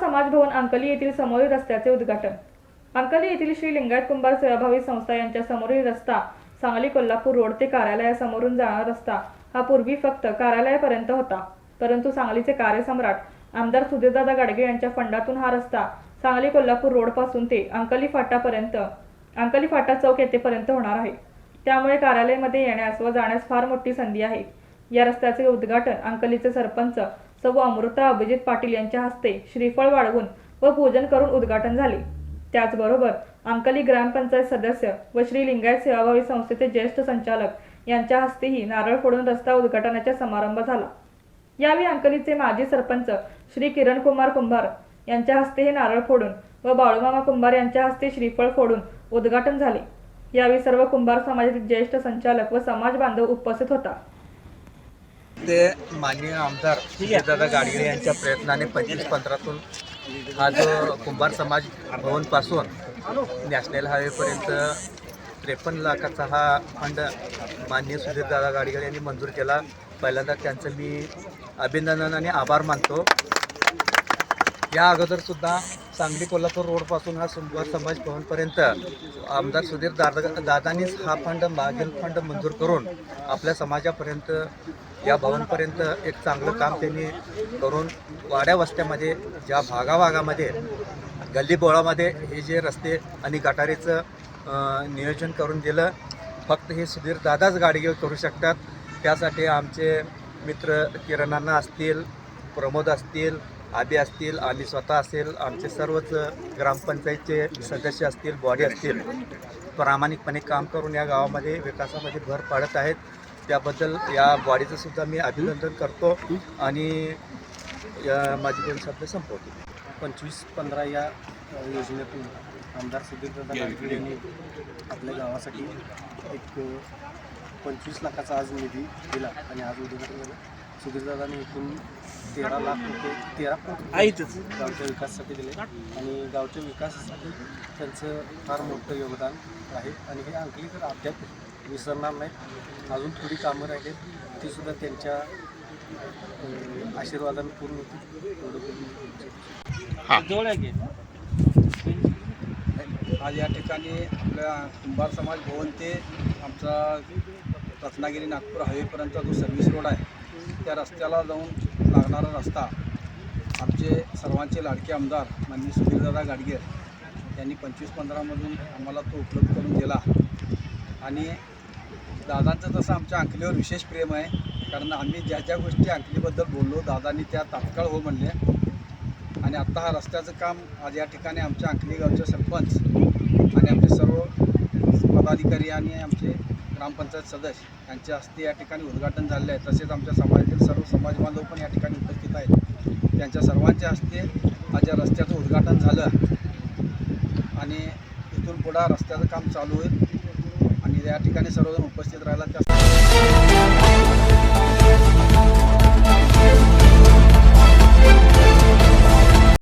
समाज भवन अंकली येथील समोरील रस्त्याचे उद्घाटन. अंकली येथील श्री लिंगायत कुंभार सेवाभावी संस्था यांच्या समोरील रस्ता सांगली कोल्हापूर रोड ते कार्यालयासमोरून जाणारा रस्ता हा पूर्वी फक्त कार्यालयापर्यंत होता परंतु सांगलीचे कार्यसम्राट आमदार सुधीरदादा गाडगे यांच्या फंडातून हा रस्ता सांगली कोल्हापूर रोडपासून ते अंकली फाटापर्यंत अंकली फाटा चौक येथेपर्यंत होणार आहे. त्यामुळे कार्यालयामध्ये येण्यास व जाण्यास फार मोठी संधी आहे. या रस्त्याचे उद्घाटन अंकलीचे सरपंच सौ अमृता अभिजित पाटील यांच्या हस्ते श्रीफळ वाढवून व पूजन करून उद्घाटन झाले. त्याचबरोबर अंकली ग्रामपंचायत सदस्य व श्री लिंगायत सेवाभावी संस्थेचे ज्येष्ठ संचालक यांच्या हस्तेही नारळ फोडून रस्ता उद्घाटनाचा समारंभ झाला. यावेळी अंकलीचे माजी सरपंच श्री किरण कुमार कुंभार यांच्या हस्ते हे नारळ फोडून व बाळूमामा कुंभार यांच्या हस्ते श्रीफळ फोडून उद्घाटन झाले. यावेळी सर्व कुंभार समाजातील ज्येष्ठ संचालक व समाज बांधव उपस्थित होता. ते माननीय आमदार दादा गाडगिळे यांच्या प्रयत्नाने पंचवीस पंधरातून हा जो कुंभार समाज भवनपासून नॅशनल हायवेपर्यंत त्रेपन्न लाखाचा हा फंड माननीय सुधीरदादा गाडगिळे यांनी मंजूर केला. पहिल्यांदा त्यांचं मी अभिनंदन आणि आभार मानतो. या अगोदरसुद्धा सांगली कोल्हापूर रोडपासून हा कुंभार समाज भवनपर्यंत आमदार सुधीर दादा दादानीच हा फंड मागील फंड मंजूर करून आपल्या समाजापर्यंत या भवनपर्यंत एक चांगलं काम त्यांनी करून वाड्या वस्त्यामध्ये ज्या भागाभागामध्ये गल्लीबोळामध्ये हे जे रस्ते आणि गटारीचं नियोजन करून दिलं फक्त हे सुधीर दादाच गाडगे करू शकतात. त्यासाठी आमचे मित्र किरणांना असतील प्रमोद असतील आदी असतील आम्ही स्वतः असेल आमचे सर्वच ग्रामपंचायतचे सदस्य असतील बॉडी असतील प्रामाणिकपणे काम करून या गावामध्ये विकासामध्ये भर पाडत आहेत. त्याबद्दल या बॉडीचं सुद्धा मी अभिनंदन करतो आणि या माझे दोन शब्द संपवतो. पंचवीस पंधरा या योजनेतून आमदार सुधीर गाडगिळ यांनी आपल्या गावासाठी एक पंचवीस लाखाचा आज निधी दिला आणि आज उद्घाटन झालं. सुधीरदादांनी एकूण तेरा लाख रुपये तेरा कोटी गावच्या विकासासाठी दिले. आणि गावच्या विकासासाठी त्यांचं फार मोठं योगदान आहे. आणि हे अंकलीकर अद्याप विसरणार नाहीत. अजून थोडी कामं राहिली तीसुद्धा त्यांच्या आशीर्वादाने पूर्ण की? आज या ठिकाणी आपल्या कुंभार समाज भवन ते आमचा रत्नागिरी नागपूर हायवेपर्यंतचा जो सर्व्हिस रोड आहे त्या रस्त्याला जाऊन लागणारा रस्ता आमचे सर्वांचे लाडके आमदार माननीय सुधीरदादा गाडगे यांनी पंचवीस पंधरामधून आम्हाला तो उपलब्ध करून दिला. आणि दादांचं तसं आमच्या अंकलीवर विशेष प्रेम आहे कारण आम्ही ज्या ज्या गोष्टी अंकलीबद्दल बोललो दादांनी त्या तात्काळ हो म्हणले. आणि आत्ता हा रस्त्याचं काम आज या ठिकाणी आमच्या अंकली गावचे सरपंच आणि आमचे सर्व पदाधिकारी आणि आमचे ग्रामपंचायत सदस्य यांच्या हस्ते या ठिकाणी उद्घाटन झाले आहे. तसेच आमच्या समाजातील सर्व समाज बांधव पण या ठिकाणी उपस्थित आहेत. त्यांच्या सर्वांच्या हस्ते आज या रस्त्याचं उद्घाटन झालं. आणि इथून पुढं रस्त्याचं काम चालू होईल. आणि या ठिकाणी सर्वजण उपस्थित राहिला त्या